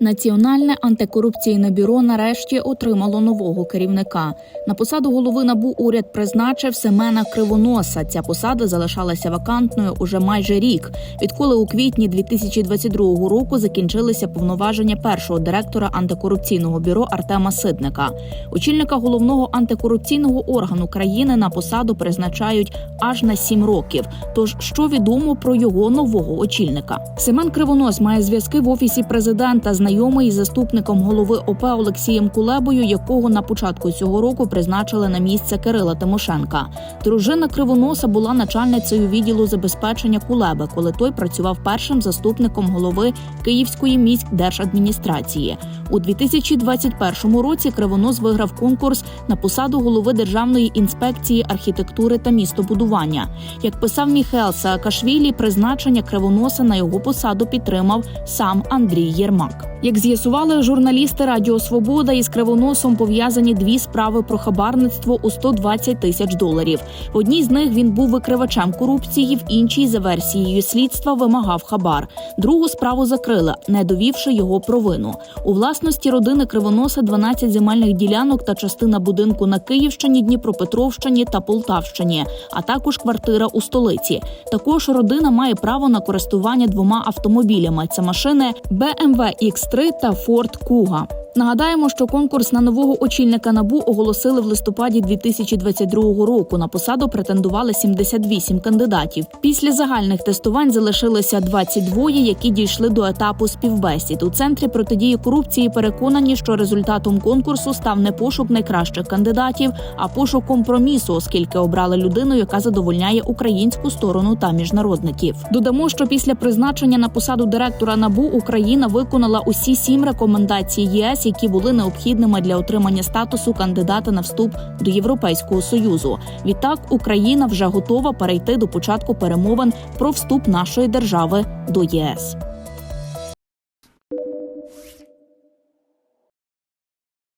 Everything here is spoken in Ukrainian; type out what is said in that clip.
Національне антикорупційне бюро нарешті отримало нового керівника. На посаду голови НАБУ уряд призначив Семена Кривоноса. Ця посада залишалася вакантною уже майже рік, відколи у квітні 2022 року закінчилися повноваження першого директора антикорупційного бюро Артема Ситника. Очільника головного антикорупційного органу країни на посаду призначають аж на сім років. Тож що відомо про його нового очільника? Семен Кривонос має зв'язки в офісі президента, знайомий із заступником голови ОП Олексієм Кулебою, якого на початку цього року призначили на місце Кирила Тимошенка. Дружина Кривоноса була начальницею відділу забезпечення Кулеби, коли той працював першим заступником голови Київської міськдержадміністрації. У 2021 році Кривонос виграв конкурс на посаду голови Державної інспекції архітектури та містобудування. Як писав Міхел Саакашвілі, призначення Кривоноса на його посаду підтримав сам Андрій Єрмак. Як з'ясували журналісти Радіо Свобода із Кривоносом пов'язані дві справи про хабарництво у 120 тисяч доларів. В одній з них він був викривачем корупції, в іншій за версією слідства вимагав хабар. Другу справу закрили, не довівши його провину. У власності родини Кривоноса 12 земельних ділянок та частина будинку на Київщині, Дніпропетровщині та Полтавщині, а також квартира у столиці. Також родина має право на користування двома автомобілями. Це машини BMW X3 та Ford Kuga. Нагадаємо, що конкурс на нового очільника набу оголосили в листопаді 2022 року. На посаду претендували 78 кандидатів. Після загальних тестувань залишилося 22, які дійшли до етапу співбесід. У центрі протидії корупції переконані, що результатом конкурсу став не пошук найкращих кандидатів, а пошук компромісу, оскільки обрали людину, яка задовольняє українську сторону та міжнародників. Додамо, що після призначення на посаду директора набу Україна виконала усі сім рекомендацій ЄС, які були необхідними для отримання статусу кандидата на вступ до Європейського союзу. Відтак Україна вже готова перейти до початку перемовин про вступ нашої держави до ЄС.